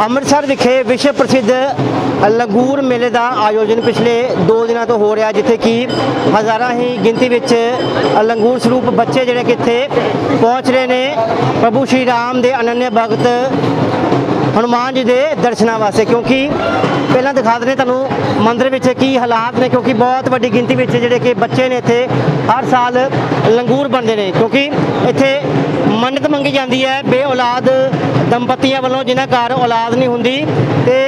ਅੰਮ੍ਰਿਤਸਰ ਵਿਖੇ ਵਿਸ਼ਵ ਪ੍ਰਸਿੱਧ ਲੰਗੂਰ ਮੇਲੇ ਦਾ ਆਯੋਜਨ ਪਿਛਲੇ 2 ਦਿਨਾਂ ਤੋਂ ਹੋ ਰਿਹਾ, ਜਿੱਥੇ ਕਿ ਹਜ਼ਾਰਾਂ ਹੀ ਗਿਣਤੀ ਵਿੱਚ ਲੰਗੂਰ ਸਰੂਪ ਬੱਚੇ ਜਿਹੜੇ ਕਿ ਇੱਥੇ ਪਹੁੰਚ ਰਹੇ ਨੇ। ਪ੍ਰਭੂ ਸ਼੍ਰੀ ਰਾਮ ਦੇ ਅਨੰਨਿਆ ਭਗਤ ਹਨੂਮਾਨ ਜੀ ਦੇ ਦਰਸ਼ਨਾਂ ਵਾਸਤੇ, ਕਿਉਂਕਿ ਪਹਿਲਾਂ ਦਿਖਾ ਦਿੰਦੇ ਤੁਹਾਨੂੰ ਮੰਦਿਰ ਵਿੱਚ ਕੀ ਹਾਲਾਤ ਨੇ, ਕਿਉਂਕਿ ਬਹੁਤ ਵੱਡੀ ਗਿਣਤੀ ਵਿੱਚ ਜਿਹੜੇ ਕਿ ਬੱਚੇ ਨੇ ਇੱਥੇ ਹਰ ਸਾਲ ਲੰਗੂਰ ਬਣਦੇ ਨੇ, ਕਿਉਂਕਿ ਇੱਥੇ ਮੰਨਤ ਮੰਗੀ ਜਾਂਦੀ ਹੈ ਬੇ ਔਲਾਦ ਦੰਪਤੀਆਂ ਵੱਲੋਂ ਜਿਨ੍ਹਾਂ ਘਰ ਔਲਾਦ ਨਹੀਂ ਹੁੰਦੀ ਤੇ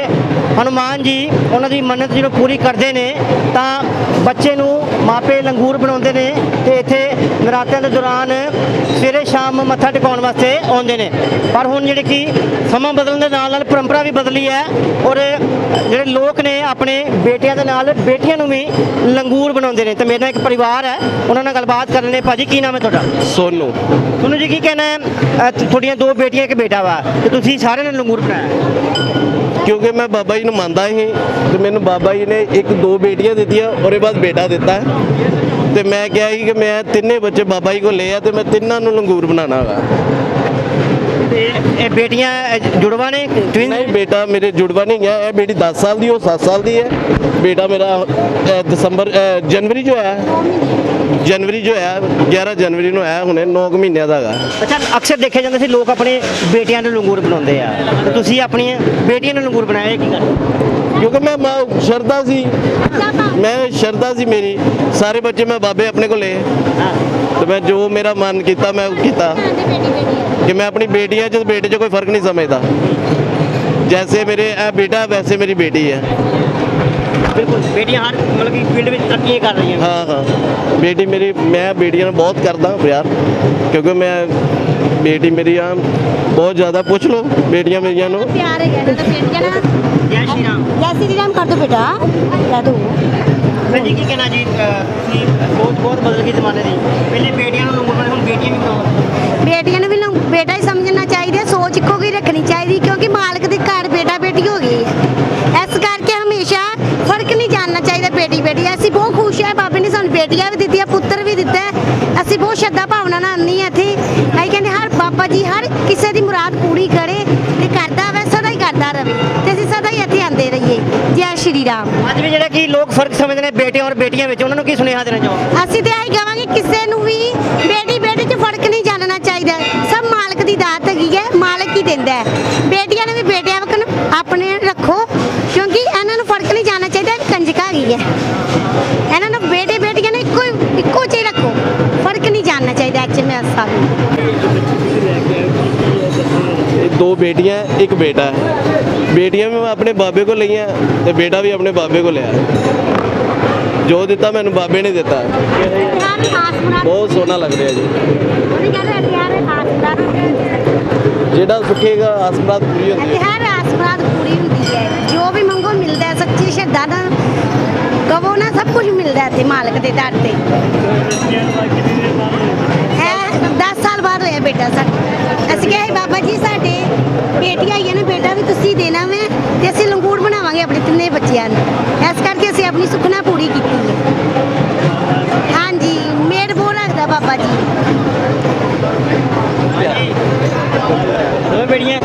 ਹਨੂਮਾਨ ਜੀ ਉਹਨਾਂ ਦੀ ਮੰਨਤ ਜਦੋਂ ਪੂਰੀ ਕਰਦੇ ਨੇ ਤਾਂ ਬੱਚੇ ਨੂੰ ਮਾਪੇ ਲੰਗੂਰ ਬਣਾਉਂਦੇ ਨੇ ਤੇ ਇੱਥੇ ਨਰਾਤਿਆਂ ਦੇ ਦੌਰਾਨ ਸਵੇਰੇ ਸ਼ਾਮ ਮੱਥਾ ਟਿਕਾਉਣ ਵਾਸਤੇ ਆਉਂਦੇ ਨੇ। ਪਰ ਹੁਣ ਜਿਹੜੇ ਕਿ ਸਮਾਂ ਬਦਲਣ ਦੇ ਨਾਲ ਨਾਲ ਪਰੰਪਰਾ ਵੀ ਬਦਲੀ ਹੈ ਔਰ ਜਿਹੜੇ ਲੋਕ ਨੇ ਆਪਣੇ ਬੇਟਿਆਂ ਦੇ ਨਾਲ ਬੇਟੀਆਂ ਨੂੰ ਵੀ ਲੰਗੂਰ ਬਣਾਉਂਦੇ ਨੇ। ਤੇ ਮੇਰੇ ਨਾਲ ਇੱਕ ਪਰਿਵਾਰ ਹੈ ਉਹਨਾਂ ਨਾਲ ਗੱਲਬਾਤ ਕਰਨ ਨੇ ਭਾਜੀ ਕੀ ਨਾਮ ਹੈ ਤੁਹਾਡਾ? ਸੋਨੂ। ਤੁਹਾਨੂੰ ਜੀ ਕੀ ਕਹਿਣਾ ਹੈ? ਅਹ ਤੁਹਾਡੀਆਂ ਦੋ ਬੇਟੀਆਂ ਇੱਕ ਬੇਟਾ ਵਾ ਤੇ ਤੁਸੀਂ ਸਾਰਿਆਂ ਨੇ ਲੰਗੂਰ ਬਣਾਇਆ। ਕਿਉਂਕਿ ਮੈਂ ਬਾਬਾ ਜੀ ਨੂੰ ਮੰਨਦਾ ਸੀ ਤੇ ਮੈਨੂੰ ਬਾਬਾ ਜੀ ਨੇ ਇੱਕ ਦੋ ਬੇਟੀਆਂ ਦਿੱਤੀਆਂ, ਉਹਦੇ ਬਾਅਦ ਬੇਟਾ ਦਿੱਤਾ। ਤੇ ਮੈਂ ਕਿਹਾ ਸੀ ਕਿ ਮੈਂ ਤਿੰਨੇ ਬੱਚੇ ਬਾਬਾ ਜੀ ਕੋਲ ਲਏ ਆ ਤੇ ਮੈਂ ਤਿੰਨਾਂ ਨੂੰ ਲੰਗੂਰ ਬਣਾਉਣਾ ਵਾ। ਇਹ ਬੇਟੀਆਂ ਜੁੜਵਾ ਨੇ? Twin? ਨਹੀਂ ਬੇਟਾ ਮੇਰੇ ਜੁੜਵਾ ਨਹੀਂ ਗਿਆ ਇਹ ਬੇਟੀ 10 ਸਾਲ ਦੀ ਉਹ 7 ਸਾਲ ਦੀ ਹੈ। ਬੇਟਾ ਮੇਰਾ ਦਸੰਬਰ ਜਨਵਰੀ ਜੋ ਹੈ ਜਨਵਰੀ ਜੋ ਹੈ 11 ਜਨਵਰੀ ਨੂੰ ਆਇਆ ਹੁਣੇ 9 ਮਹੀਨਿਆਂ ਦਾ ਹੈਗਾ। ਅੱਛਾ ਅਕਸਰ ਦੇਖਿਆ ਜਾਂਦਾ ਸੀ ਲੋਕ ਆਪਣੇ ਬੇਟਿਆਂ ਨੂੰ ਲੰਗੂਰ ਬਣਾਉਂਦੇ ਆ। ਤੇ ਤੁਸੀਂ ਆਪਣੀਆਂ ਬੇਟੀਆਂ ਨੂੰ ਲੰਗੂਰ ਬਣਾਇਆ ਇਹ ਕੀ ਗੱਲ? ਕਿਉਂਕਿ ਮੈਂ ਮਾਂ- ਸ਼ਰਧਾ ਸੀ। ਮੈਂ ਸ਼ਰਧਾ ਸੀ ਮੇਰੀ। ਸਾਰੇ ਬੱਚੇ ਮੈਂ ਬਾਬੇ ਆਪਣੇ ਕੋਲ। ਲਏ ਹਾਂ। ਤੇ ਮੈਂ ਜੋ ਮੇਰਾ ਮਨ ਕੀਤਾ ਮੈਂ ਉਹ ਕੀਤਾ। ਕਿ ਮੈਂ ਆਪਣੀ ਬੇਟੀ ਆ ਜਿਸ ਬੇਟੇ 'ਚ ਕੋਈ ਫ਼ਰਕ ਨਹੀਂ ਸਮਝਦਾ। ਜੈਸੇ ਮੇਰੇ ਇਹ ਬੇਟਾ ਵੈਸੇ ਮੇਰੀ ਬੇਟੀ ਹੈ। ਬਿਲਕੁਲ ਬੇਟੀਆਂ ਹਰ ਮਤਲਬ ਫੀਲਡ ਵਿੱਚ ਤਰੱਕੀ ਕਰ ਰਹੀਆਂ ਹਾਂ ਹਾਂ। ਮੇਰੀ ਮੈਂ ਬਹੁਤ ਕਰਦਾ ਪੁੱਛ ਲਓ ਬੇਟੀਆਂ ਮੇਰੀਆਂ ਨੂੰ। ਪਿਆਰ ਕਹਿਣਾ ਬੇਟਾ ਹੀ ਸਮਝਣਾ ਚਾਹੀਦਾ ਸੋਚ ਇੱਕੋ ਹੀ ਰੱਖਣੀ ਚਾਹੀਦੀ ਕਿਉਂਕਿ ਮਾਲਕ ਦੇ ਘਰ ਬੇਟਾ ਬੇਟੀ ਹੋ ਗਈ ਹੈ। ਇਸ ਕਰਕੇ ਹਮੇਸ਼ਾ ਫ਼ਰਕ ਨਹੀਂ ਜਾਣਨਾ ਚਾਹੀਦਾ ਬੇਟੀ ਬੇਟੀ ਅਸੀਂ ਬਹੁਤ ਖੁਸ਼ ਹੈ ਬਾਬੇ ਨੇ ਸਾਨੂੰ ਬੇਟੀਆਂ ਵੀ ਦਿੱਤੀਆਂ ਪੁੱਤਰ ਵੀ ਦਿੱਤਾ। ਅਸੀਂ ਬਹੁਤ ਸ਼ਰਧਾ ਭਾਵਨਾ ਨਾਲ ਆਉਂਦੇ ਹਾਂ ਇੱਥੇ। ਅਸੀਂ ਕਹਿੰਦੇ ਹਰ ਬਾਬਾ ਜੀ ਹਰ ਕਿਸੇ ਦੀ ਮੁਰਾਦ ਪੂਰੀ ਕਰੇ ਤੇ ਕਰਦਾ ਵੈ ਸਦਾ ਹੀ ਕਰਦਾ ਰਵੇ ਤੇ ਅਸੀਂ ਸਦਾ ਹੀ ਇੱਥੇ ਆਉਂਦੇ ਰਹੀਏ। ਜੈ ਸ਼੍ਰੀ ਰਾਮ। ਅੱਜ ਵੀ ਜਿਹੜਾ ਕਿ ਲੋਕ ਫ਼ਰਕ ਸਮਝਦੇ ਨੇ ਬੇਟਿਆਂ ਔਰ ਬੇਟੀਆਂ ਵਿੱਚ ਉਹਨਾਂ ਨੂੰ ਕੀ ਸੁਨੇਹਾ ਦੇਣਾ ਚਾਹੋ ਅਸੀਂ ਤੇ ਆਈ ਕਵਾਂਗੇ ਕਿਸੇ ਨੂੰ ਵੀ ਮਾਲਕ ਹੈ। ਬੇਟੀਆਂ ਨੂੰ ਵੀ ਬੇਟਿਆਂ ਵਕਨ ਆਪਣੇ ਰੱਖੋ, ਕਿਉਂਕਿ ਇਹਨਾਂ ਨੂੰ ਫ਼ਰਕ ਨਹੀਂ ਜਾਣਨਾ ਚਾਹੀਦਾ ਕੰਜਕਾ ਹੈਗੀ ਹੈ। ਇਹਨਾਂ ਨੂੰ ਬੇਟੇ ਬੇਟੀਆਂ ਨੂੰ ਇੱਕੋ ਇੱਕੋ ਜਿਹੀ ਰੱਖੋ। ਫ਼ਰਕ ਨਹੀਂ ਜਾਣਨਾ ਚਾਹੀਦਾ ਐਚ ਮੈਂ ਸਾਨੂੰ ਦੋ ਬੇਟੀਆਂ, ਇੱਕ ਬੇਟਾ ਹੈ। ਬੇਟੀਆਂ ਵੀ ਮੈਂ ਆਪਣੇ ਬਾਬੇ ਕੋਲ ਲਈਆਂ ਤੇ ਬੇਟਾ ਵੀ ਆਪਣੇ ਬਾਬੇ ਕੋਲ ਲਿਆ। ਜੋ ਦਿੱਤਾ ਮੈਨੂੰ ਬਾਬੇ ਨੇ ਦਿੱਤਾ। ਬਹੁਤ ਸੋਹਣਾ ਲੱਗ ਰਿਹਾ ਜੀ। ਜਿਹੜਾ ਸੁਖੇਗਾ ਆਸਮਾਨ ਪੂਰੀ ਹੁੰਦੀ ਹੈ। ਹਰ ਆਸ ਪੂਰੀ ਹੁੰਦੀ ਹੈ। ਜੋ ਵੀ ਮੰਗੋ ਮਿਲਦਾ ਹੈ, ਸੱਚੀ ਸ਼ਰਧਾ ਨਾਲ ਕਹੋ ਨਾ, ਸਭ ਕੁਝ ਮਿਲਦਾ ਹੈ ਇੱਥੇ ਮਾਲਕ ਦੇ ਦਰ ਤੇ। ਇਹ 10 ਸਾਲ ਬਾਅਦ ਹੋਇਆ ਬੇਟਾ ਸਾਡਾ। ਅਸੀਂ ਕਿਹਾ ਬਾਬਾ ਜੀ, ਸਾਡੇ ਬੇਟੀਆਂ ਆਈਆਂ ਨੇ, ਬੇਟਾ ਵੀ ਤੁਸੀਂ ਦੇਣਾ ਵੇ ਤੇ ਅਸੀਂ ਲੰਗੂਰ ਬਣਾਵਾਂਗੇ ਆਪਣੇ ਤਿੰਨੇ ਬੱਚਿਆਂ ਨੂੰ। ਇਸ ਕਰਕੇ ਅਸੀਂ ਆਪਣੀ ਸੁਖਨਾ ਪੂਰੀ ਕੀਤੀ ਹੈ ਹਾਂਜੀ ਮੇਰ ਬੋ ਰੱਖਦਾ ਬਾਬਾ ਜੀ ਦੋਵੇਂ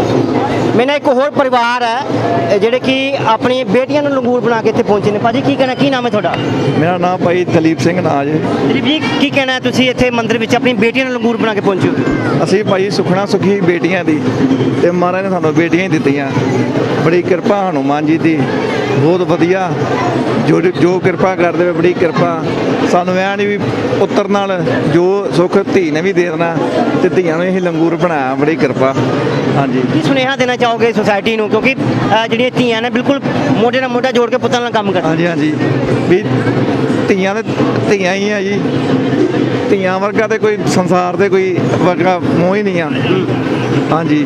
ਮੇਰੇ ਨਾਲ ਇੱਕ ਹੋਰ ਪਰਿਵਾਰ ਹੈ ਜਿਹੜੇ ਕਿ ਆਪਣੀ ਬੇਟੀਆਂ ਨੂੰ ਲੰਗੂਰ ਬਣਾ ਕੇ ਇੱਥੇ ਪਹੁੰਚੇ ਨੇ। ਭਾਜੀ ਕੀ ਕਹਿਣਾ ਕੀ ਨਾਮ ਹੈ ਤੁਹਾਡਾ? ਮੇਰਾ ਨਾਮ ਭਾਈ ਦਲੀਪ ਸਿੰਘ ਨਾਂ ਜੀ। ਦਿਲੀਪ ਜੀ ਕੀ ਕਹਿਣਾ ਤੁਸੀਂ ਇੱਥੇ ਮੰਦਿਰ ਵਿੱਚ ਆਪਣੀ ਬੇਟੀਆਂ ਨੂੰ ਲੰਗੂਰ ਬਣਾ ਕੇ ਪਹੁੰਚੇ ਹੋ? ਅਸੀਂ ਭਾਈ ਸੁਖਣਾ ਸੁਖੀ ਬੇਟੀਆਂ ਦੀ ਤੇ ਮਹਾਰਾਜ ਨੇ ਸਾਨੂੰ ਬੇਟੀਆਂ ਹੀ ਦਿੱਤੀਆਂ। ਬੜੀ ਕਿਰਪਾ ਹਨੂਮਾਨ ਜੀ ਦੀ ਬਹੁਤ ਵਧੀਆ। ਜੋ ਜੋ ਕਿਰਪਾ ਕਰਦੇ ਵੇ ਬੜੀ ਕਿਰਪਾ। ਸਾਨੂੰ ਐ ਨਹੀਂ ਵੀ ਪੁੱਤਰ ਨਾਲ ਜੋ ਸੁੱਖ ਧੀ ਨੇ ਵੀ ਦੇ ਦੇਣਾ ਤੇ ਧੀਆਂ ਨੂੰ ਇਹ ਲੰਗੂਰ ਬਣਾਇਆ ਬੜੀ ਕਿਰਪਾ। ਹਾਂਜੀ। ਕੀ ਸੁਨੇਹਾ ਦੇਣਾ ਚਾਹੋਗੇ ਸੋਸਾਇਟੀ ਨੂੰ? ਕਿਉਂਕਿ ਅਹ, ਜਿਹੜੀਆਂ ਧੀਆਂ ਨੇ ਬਿਲਕੁਲ ਮੋਢੇ ਨਾਲ ਮੋਢਾ ਜੋੜ ਕੇ ਪੁੱਤਾਂ ਨਾਲ ਕੰਮ ਕਰਦੀਆਂ ਹਾਂਜੀ ਹਾਂਜੀ। ਵੀ ਧੀਆਂ ਦੇ ਧੀਆਂ ਹੀ ਆ ਜੀ। ਧੀਆਂ ਵਰਗਾ ਤੇ ਕੋਈ ਸੰਸਾਰ ਤੇ ਕੋਈ ਵਰਗਾ ਮੋਹ ਹੀ ਨਹੀਂ ਆ। ਹਾਂਜੀ।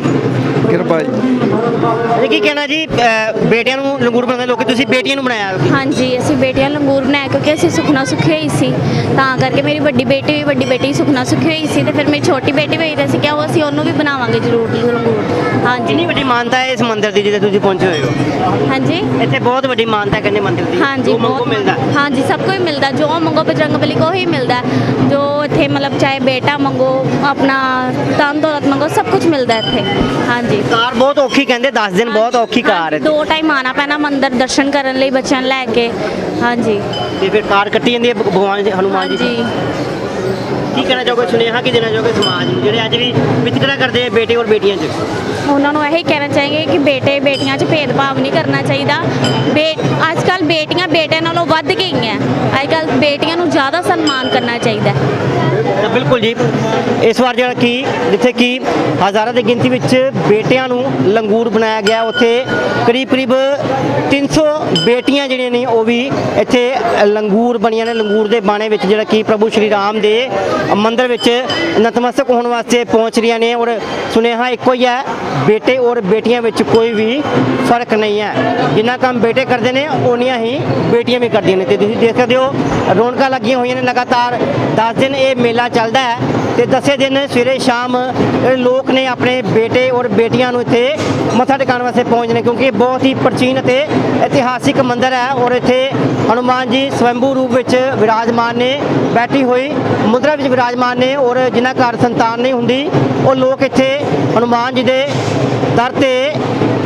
ਕਿਰਪਾ ਜੀ। ਇਹ ਕੀ ਕਹਿਣਾ ਜੀ? ਅਹ, ਬੇਟਿਆਂ ਨੂੰ ਲੰਗੂਰ ਬਣਾਉਂਦੇ ਲੋਕੀ ਤੁਸੀਂ ਬੇਟੀਆਂ ਨੂੰ ਬਣਾਇਆ ਹਾਂਜੀ ਅਸੀਂ ਬੇਟੀਆਂ ਲੰਗੂਰ ਬਣਾਇਆ ਕਿਉਂਕਿ ਅਸੀਂ ਸੁਖਨਾ ਸੁਖੀ ਹੋਈ ਸੀ। ਤਾਂ ਕਰਕੇ ਮੇਰੀ ਵੱਡੀ ਬੇਟੀ ਵੀ ਵੱਡੀ ਬੇਟੀ ਸੁਖਨਾ ਸੁਖੀ ਹੋਈ ਸੀ ਤੇ ਫਿਰ ਮੇਰੀ ਛੋਟੀ ਬੇਟੀ ਵੀ ਹੋਈ ਤੇ ਅਸੀਂ ਕਿਹਾ ਉਹ ਅਸੀਂ ਉਹਨੂੰ ਵੀ ਬਣਾਵਾਂਗੇ ਜ਼ਰੂਰ ਲੰਗੂਰ। ਹਾਂਜੀ। ਕਿੰਨੀ ਵੱਡੀ ਮਾਨਤਾ ਹੈ ਇਸ ਮੰਦਿਰ ਦੀ ਜਿੱਥੇ ਤੁਸੀਂ ਪਹੁੰਚੇ ਹੋਏ ਹੋ? ਹਾਂਜੀ। ਇੱਥੇ ਬਹੁਤ ਵੱਡੀ ਮਾਨਤਾ ਹੈ ਕਹਿੰਦੇ ਮੰਦਿਰ ਦੀ। ਹਾਂਜੀ ਜੋ ਮੰਗੋ ਮਿਲਦਾ। ਹੈ। ਹਾਂਜੀ ਸਭ ਕੁਝ ਮਿਲਦਾ। ਜੋ ਮੰਗੋ ਬਜਰੰਗ ਬਲੀ ਕੋ ਹੀ ਮਿਲਦਾ। ਹੈ। ਜੋ ਇੱਥੇ ਮਤਲਬ ਚਾਹੇ ਬੇਟਾ ਮੰਗੋ ਆਪਣਾ ਤਨ ਦੌਲਤ ਮੰਗੋ ਸਭ ਕੁਝ ਮਿਲਦਾ ਇੱਥੇ। ਹਾਂਜੀ। ਕਾਰ ਬਹੁਤ ਔਖੀ ਕਹਿੰਦੇ 10 ਦਿਨ ਬਹੁਤ ਔਖੀ ਕਾਰ ਹੈ ਦੋ ਟਾਈਮ ਆਣਾ ਪੈਣਾ ਮੰਦਿਰ ਦਰਸ਼ਨ ਕਰਨ ਲਈ ਬੱਚਿਆਂ ਨੂੰ ਲੈ ਕੇ। ਹਾਂਜੀ। ਤੇ ਫਿਰ ਕਾਰ ਕੱਟੀ ਜਾਂਦੀ ਹੈ ਭਗਵਾਨ ਜੀ ਹਨੂਮਾਨ ਜੀ ਦੀ। ਕੀ ਕਹਿਣਾ ਚਾਹੋਗੇ ਸੁਨੇਹਾ ਕੀ ਦੇਣਾ ਚਾਹੋਗੇ ਸਮਾਜ ਨੂੰ ਜਿਹੜੇ ਅੱਜ ਵੀ ਵਿਤਕਰਾ ਕਰਦੇ ਆ ਬੇਟੇ ਔਰ ਬੇਟੀਆਂ 'ਚ? ਉਹਨਾਂ ਨੂੰ ਇਹੀ ਕਹਿਣਾ ਚਾਹੀਏ ਕਿ ਬੇਟੇ ਬੇਟੀਆਂ 'ਚ ਭੇਦਭਾਵ ਨਹੀਂ ਕਰਨਾ ਚਾਹੀਦਾ। ਬੇ ਅੱਜ ਕੱਲ ਬੇਟੀਆਂ ਬੇਟਿਆਂ ਨਾਲੋਂ ਵੱਧ ਗਈਆਂ। ਅੱਜ ਕੱਲ ਬੇਟੀਆਂ ਨੂੰ ਜ਼ਿਆਦਾ ਸਨਮਾਨ ਕਰਨਾ ਚਾਹੀਦਾ। ਬਿਲਕੁਲ ਜੀ। ਇਸ ਵਾਰ ਜਿਹੜਾ ਕਿ, ਜਿੱਥੇ ਕਿ ਹਜ਼ਾਰਾਂ ਦੀ ਗਿਣਤੀ ਵਿੱਚ ਬੇਟਿਆਂ ਨੂੰ ਲੰਗੂਰ ਬਣਾਇਆ ਗਿਆ। ਉੱਥੇ ਕਰੀਬ ਕਰੀਬ 300 ਬੇਟੀਆਂ ਜਿਹੜੀਆਂ ਨੇ, ਉਹ ਵੀ ਇੱਥੇ ਲੰਗੂਰ ਬਣੀਆਂ ਨੇ। ਲੰਗੂਰ ਦੇ ਬਾਣੇ ਵਿੱਚ ਜਿਹੜਾ ਕਿ ਪ੍ਰਭੂ ਸ਼੍ਰੀ ਰਾਮ ਦੇ ਮੰਦਿਰ ਵਿੱਚ ਨਤਮਸਤਕ ਹੋਣ ਵਾਸਤੇ ਪਹੁੰਚ ਰਹੀਆਂ ਨੇ। ਔਰ ਸੁਨੇਹਾ ਇੱਕੋ ਹੀ ਹੈ, ਬੇਟੇ ਔਰ ਬੇਟੀਆਂ ਵਿੱਚ ਕੋਈ ਵੀ ਫ਼ਰਕ ਨਹੀਂ ਹੈ। ਜਿੰਨਾ ਕੰਮ ਬੇਟੇ ਕਰਦੇ ਨੇ ਉਨੀਆਂ ਹੀ ਬੇਟੀਆਂ ਵੀ ਕਰਦੀਆਂ ਨੇ। ਤੇ ਤੁਸੀਂ ਦੇਖ ਸਕਦੇ ਹੋ, ਰੌਣਕਾਂ ਲੱਗੀਆਂ ਹੋਈਆਂ ਨੇ ਲਗਾਤਾਰ। 10 ਦਿਨ ਇਹ ਮੇਲਾ ਚੱਲਦਾ ਹੈ ਤੇ ਦਸੇ ਦਿਨ ਸਵੇਰੇ ਸ਼ਾਮ ਲੋਕ ਨੇ ਆਪਣੇ ਬੇਟੇ ਔਰ ਬੇਟੀਆਂ ਨੂੰ ਇੱਥੇ ਮੱਥਾ ਟਿਕਾਉਣ ਵਾਸਤੇ ਪਹੁੰਚਦੇ ਨੇ ਕਿਉਂਕਿ ਇਹ ਬਹੁਤ ਹੀ ਪ੍ਰਾਚੀਨ ਅਤੇ ਇਤਿਹਾਸਿਕ ਮੰਦਿਰ ਹੈ ਔਰ ਇੱਥੇ ਹਨੂਮਾਨ ਜੀ ਸਵੰਭੂ ਰੂਪ ਵਿੱਚ ਵਿਰਾਜਮਾਨ ਨੇ, ਬੈਠੀ ਹੋਈ ਮੁਦਰਾ ਵਿੱਚ ਵਿਰਾਜਮਾਨ ਨੇ ਔਰ ਜਿਨ੍ਹਾਂ ਘਰ ਸੰਤਾਨ ਨਹੀਂ ਹੁੰਦੀ, ਉਹ ਲੋਕ ਇੱਥੇ ਹਨੂਮਾਨ ਜੀ ਦੇ ਦਰ ਤੇ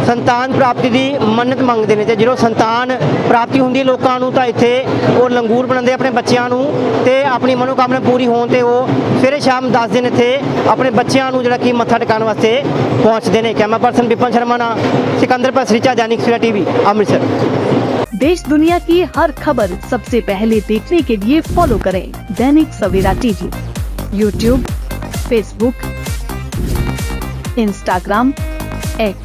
ਸੰਤਾਨ ਪ੍ਰਾਪਤੀ ਦੀ ਮੰਨਤ ਮੰਗਦੇ ਨੇ ਤੇ ਜਦੋਂ ਸੰਤਾਨ ਪ੍ਰਾਪਤੀ ਹੁੰਦੀ ਹੈ ਲੋਕਾਂ ਨੂੰ ਤਾਂ ਇੱਥੇ ਉਹ ਲੰਗੂਰ ਬਣਾਉਂਦੇ ਆਪਣੇ ਬੱਚਿਆਂ ਨੂੰ ਤੇ ਆਪਣੀ ਮਨੋਕਾਮਨਾ ਪੂਰੀ ਹੋਣ ਤੇ ਉਹ ਸਵੇਰੇ ਸ਼ਾਮ 10 ਦਿਨ ਇੱਥੇ ਆਪਣੇ ਬੱਚਿਆਂ ਨੂੰ ਜਿਹੜਾ ਕਿ ਮੱਥਾ ਟਿਕਾਉਣ ਵਾਸਤੇ ਪਹੁੰਚਦੇ ਨੇ ਕੈਮਰਾ ਪਰਸਨ ਵਿਪਨ ਸ਼ਰਮਾ ਨਾਲ ਸਿਕੰਦਰ ਪਸਰੀਚਾ दैनिक सवेरा टीवी अमृतसर देश दुनिया की हर खबर सबसे पहले देखने के लिए फॉलो करें Dainik Savera TV YouTube Facebook Instagram X